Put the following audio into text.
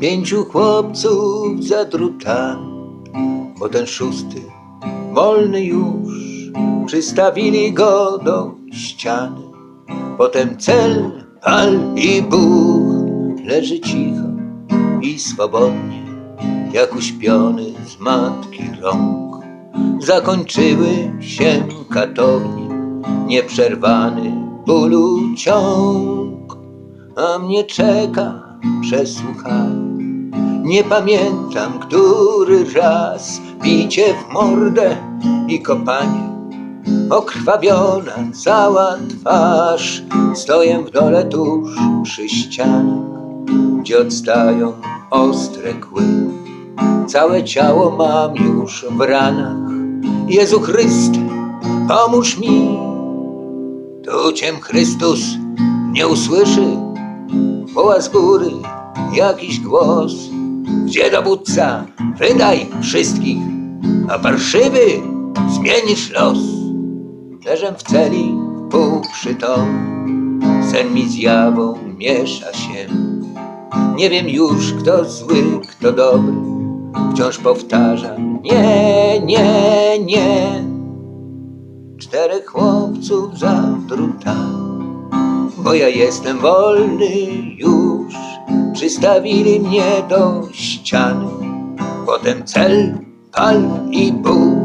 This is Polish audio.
Pięciu chłopców za drutami, bo ten szósty wolny już. Przystawili go do ściany. Potem cel, pal i buch leży cicho i swobodnie, jak uśpiony z matki rąk. Zakończyły się katownie, nieprzerwany bólu ciąg, a mnie czeka przesłuchanie. Nie pamiętam, który raz bicie w mordę i kopanie. Okrwawiona cała twarz, stoję w dole tuż przy ścianach, gdzie odstają ostre kły. Całe ciało mam już w ranach. Jezu Chryste, pomóż mi. Tu Ciem Chrystus nie usłyszy, woła z góry jakiś głos. Gdzie dowódca? Wydaj wszystkich, a parszywy zmienisz los. Leżę w celi pół przytomny, sen mi zjawą miesza się. Nie wiem już, kto zły, kto dobry. Wciąż powtarzam, nie, nie, nie. Czterech chłopców za bo ja jestem wolny już. Przystawili mnie do ściany, potem cel, pal i ból.